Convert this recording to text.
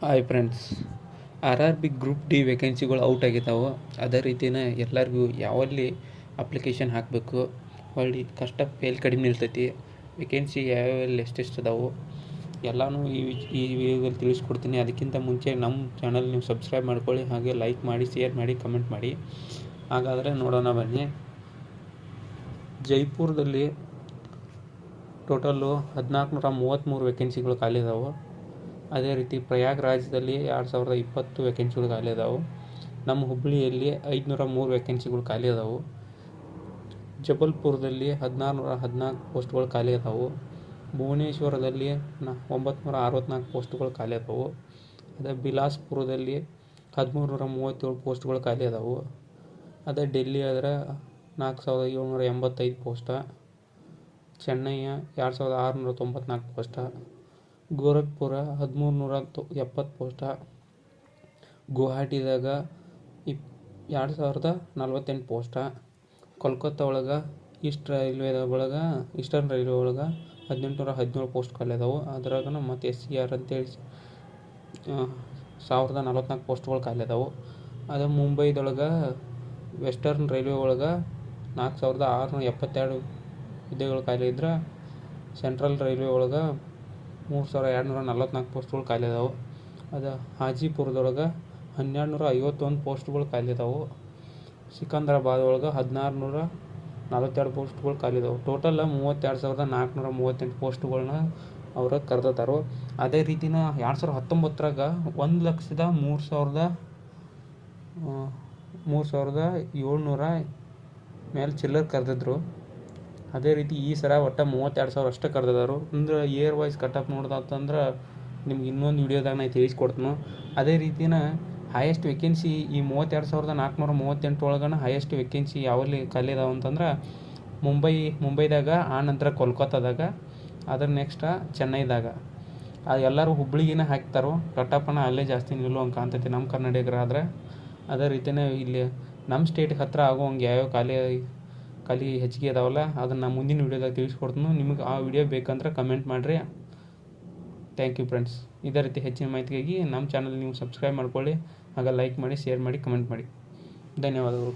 Hi friends R R B group D ವೇಕೆನ್ಸಿಗಳು out ಆಗಿದ್ದಾವೆ. ಅದೇ ರೀತಿನೇ ಎಲ್ಲರಿಗೂ ಯಾವಲ್ಲಿ ಅಪ್ಲಿಕೇಶನ್ ಹಾಕಬೇಕು ಹೊಳ್ಳಿ ಕಷ್ಟ ಫೇಲ್ ಕಡಿಮೆ ನಿಲ್ತೈತಿ ವೇಕೆನ್ಸಿ ಯಾವ್ಯಾವಲ್ಲಿ ಎಷ್ಟೆಷ್ಟು ಅದಾವು, ಎಲ್ಲನೂ ಈ ಈ ವಿಡಿಯೋದಲ್ಲಿ ತಿಳಿಸ್ಕೊಡ್ತೀನಿ. ಅದಕ್ಕಿಂತ ಮುಂಚೆ ನಮ್ಮ ಚಾನಲ್ ನೀವು ಸಬ್ಸ್ಕ್ರೈಬ್ ಮಾಡ್ಕೊಳ್ಳಿ, ಹಾಗೆ ಲೈಕ್ ಮಾಡಿ ಶೇರ್ ಮಾಡಿ ಕಮೆಂಟ್ ಮಾಡಿ. ಹಾಗಾದರೆ ನೋಡೋಣ ಬನ್ನಿ. ಜೈಪುರದಲ್ಲಿ ಟೋಟಲ್ಲು ಹದಿನಾಲ್ಕು ನೂರ ಮೂವತ್ತ್ಮೂರು ವೇಕೆನ್ಸಿಗಳು ಖಾಲಿ ಇದಾವೆ ಅದೇ ರೀತಿ ಪ್ರಯಾಗ್ರಾಜ್ದಲ್ಲಿ ಎರಡು ಸಾವಿರದ ಇಪ್ಪತ್ತು ವೇಕೆನ್ಸಿಗಳು ಖಾಲಿ ಇದಾವೆ ನಮ್ಮ ಹುಬ್ಬಳ್ಳಿಯಲ್ಲಿ ಐದುನೂರ ಮೂರು ವೇಕೆನ್ಸಿಗಳು ಖಾಲಿ ಇದಾವೆ ಜಬಲ್ಪುರದಲ್ಲಿ ಹದಿನಾರು ನೂರ ಹದಿನಾಲ್ಕು ಪೋಸ್ಟ್ಗಳು ಖಾಲಿ ಅದಾವು. ಭುವನೇಶ್ವರದಲ್ಲಿ ನ ಒಂಬತ್ತು ಅರವತ್ನಾಲ್ಕು ಪೋಸ್ಟ್ಗಳು ಖಾಲಿ ಅದಾವು. ಅದೇ ಬಿಲಾಸ್ಪುರದಲ್ಲಿ ಹದಿಮೂರು ನೂರ ಮೂವತ್ತೇಳು ಪೋಸ್ಟ್ಗಳು ಖಾಲಿ ಅದಾವು. ಅದೇ ಡೆಲ್ಲಿ ಆದರೆ ನಾಲ್ಕು ಸಾವಿರದ ಏಳ್ನೂರ ಎಂಬತ್ತೈದು ಪೋಸ್ಟ ಚೆನ್ನೈಯ ಎರಡು ಸಾವಿರದ ಆರುನೂರ ತೊಂಬತ್ನಾಲ್ಕು ಪೋಸ್ಟ ಗೋರಖ್ಪುರ ಹದಿಮೂರು ನೂರ ತೊ ಎಪ್ಪತ್ತು ಪೋಸ್ಟ. ಗುವಾಹಟಿದಾಗ ಇಪ್, ಎರಡು ಸಾವಿರದ ನಲ್ವತ್ತೆಂಟು ಪೋಸ್ಟ. ಕೋಲ್ಕತ್ತಾ ಒಳಗೆ ಈಸ್ಟ್ ರೈಲ್ವೆದ ಒಳಗೆ, ಈಸ್ಟರ್ನ್ ರೈಲ್ವೆ ಒಳಗೆ ಹದಿನೆಂಟುನೂರ ಹದಿನೇಳು ಪೋಸ್ಟ್ ಅದಾವೆ ಅದ್ರಾಗ ಮತ್ತು ಎಸ್ ಸಿ ಆರ್ ಅಂತೇಳಿ ಸಾವಿರದ ನಲ್ವತ್ನಾಲ್ಕು ಪೋಸ್ಟ್ಗಳು ಖಾಲಿ ಅದಾವು ಅದು ಮುಂಬೈದೊಳಗೆ ವೆಸ್ಟರ್ನ್ ರೈಲ್ವೆ ಒಳಗೆ ನಾಲ್ಕು ಸಾವಿರದ ಆರುನೂರ ಎಪ್ಪತ್ತೆರಡು ಹುದ್ದೆಗಳು ಖಾಲಿ ಇದ್ರೆ, ಸೆಂಟ್ರಲ್ ರೈಲ್ವೆ ಒಳಗೆ ಮೂರು ಸಾವಿರ ಎರಡು ನೂರ ನಲ್ವತ್ನಾಲ್ಕು ಪೋಸ್ಟ್ಗಳು ಖಾಲಿ ಅದಾವೆ ಅದು ಹಾಜಿಪುರದೊಳಗೆ ಹನ್ನೆರಡು ನೂರ ಐವತ್ತೊಂದು ಪೋಸ್ಟ್ಗಳು ಖಾಲಿ ಅದಾವೆ ಸಿಕಂದ್ರಾಬಾದ್ ಒಳಗೆ ಹದಿನಾರು ನೂರ ನಲ್ವತ್ತೆರಡು ಪೋಸ್ಟ್ಗಳು ಖಾಲಿ ಇದಾವೆ ಟೋಟಲ್ ಮೂವತ್ತೆರಡು ಸಾವಿರದ ನಾಲ್ಕುನೂರ ಮೂವತ್ತೆಂಟು ಪೋಸ್ಟ್ಗಳನ್ನ ಅವ್ರು ಕರೆದಾರು ಅದೇ ರೀತಿನ ಎರಡು ಸಾವಿರ ಹತ್ತೊಂಬತ್ತರಾಗ ಒಂದು ಲಕ್ಷದ ಮೂರು ಸಾವಿರದ ಮೂರು ಸಾವಿರದ ಏಳ್ನೂರ ಮೇಲೆ ಚಿಲ್ಲರ್ ಕರೆದಿದ್ರು. ಅದೇ ರೀತಿ ಈ ಸಲ ಒಟ್ಟು ಮೂವತ್ತೆರಡು ಸಾವಿರ ಅಷ್ಟೇ ಕರೆದಿದ್ದಾರೆ ಅಂದ್ರೆ ಇಯರ್ ವೈಸ್ ಕಟ್ಟಪ್ ನೋಡ್ದಂತಂದ್ರೆ ನಿಮ್ಗೆ ಇನ್ನೊಂದು ವಿಡಿಯೋದಾಗ ನಾನು ತಿಳಿಸ್ಕೊಡ್ತೀನಿ. ಅದೇ ರೀತಿನ ಹೈಯೆಸ್ಟ್ ವೇಕೆನ್ಸಿ ಈ ಮೂವತ್ತೆರಡು ಸಾವಿರದ ನಾಲ್ಕುನೂರ ಮೂವತ್ತೆಂಟು ಒಳಗನ ಹೈಯೆಸ್ಟ್ ವೇಕೆನ್ಸಿ ಯಾವಲ್ಲಿ ಖಾಲಿ ಅಂತಂದ್ರೆ ಮುಂಬೈ, ಮುಂಬೈದಾಗ, ಆ ನಂತರ ಕೋಲ್ಕತ್ತಾದಾಗ, ಅದ್ರ ನೆಕ್ಸ್ಟ ಚೆನ್ನೈದಾಗ. ಅದು ಎಲ್ಲರೂ ಹುಬ್ಳಿಗಿನ ಹಾಕ್ತಾರೋ. ಕಟ್ಟಪ್ಪನ ಅಲ್ಲೇ ಜಾಸ್ತಿ ನಿಲ್ಲೋ ಹಂಗೆ ಕಾಣ್ತೈತಿ ನಮ್ಮ ಕನ್ನಡಿಗರಾದರೆ ಅದೇ ರೀತಿಯೇ ಇಲ್ಲಿ ನಮ್ಮ ಸ್ಟೇಟಿಗೆ ಹತ್ತಿರ ಆಗೋಂಗೆ ಯಾವ್ಯಾವ ಖಾಲಿ ಖಾಲಿ ಹೆಚ್ಚಿಗೆ ಅದಾವಲ್ಲ, ಅದನ್ನು ಮುಂದಿನ ವೀಡಿಯೋದಾಗ ತಿಳಿಸ್ಕೊಡ್ತೀನಿ. ನಿಮಗೆ ಆ ವಿಡಿಯೋ ಬೇಕಂದ್ರೆ ಕಮೆಂಟ್ ಮಾಡಿರಿ. ಥ್ಯಾಂಕ್ ಯು ಫ್ರೆಂಡ್ಸ್ ಇದೇ ರೀತಿ ಹೆಚ್ಚಿನ ಮಾಹಿತಿಗಾಗಿ ನಮ್ಮ ಚಾನಲ್ ನೀವು ಸಬ್ಸ್ಕ್ರೈಬ್ ಮಾಡ್ಕೊಳ್ಳಿ. ಹಾಗೆ ಲೈಕ್ ಮಾಡಿ ಶೇರ್ ಮಾಡಿ ಕಮೆಂಟ್ ಮಾಡಿ. ಧನ್ಯವಾದಗಳು.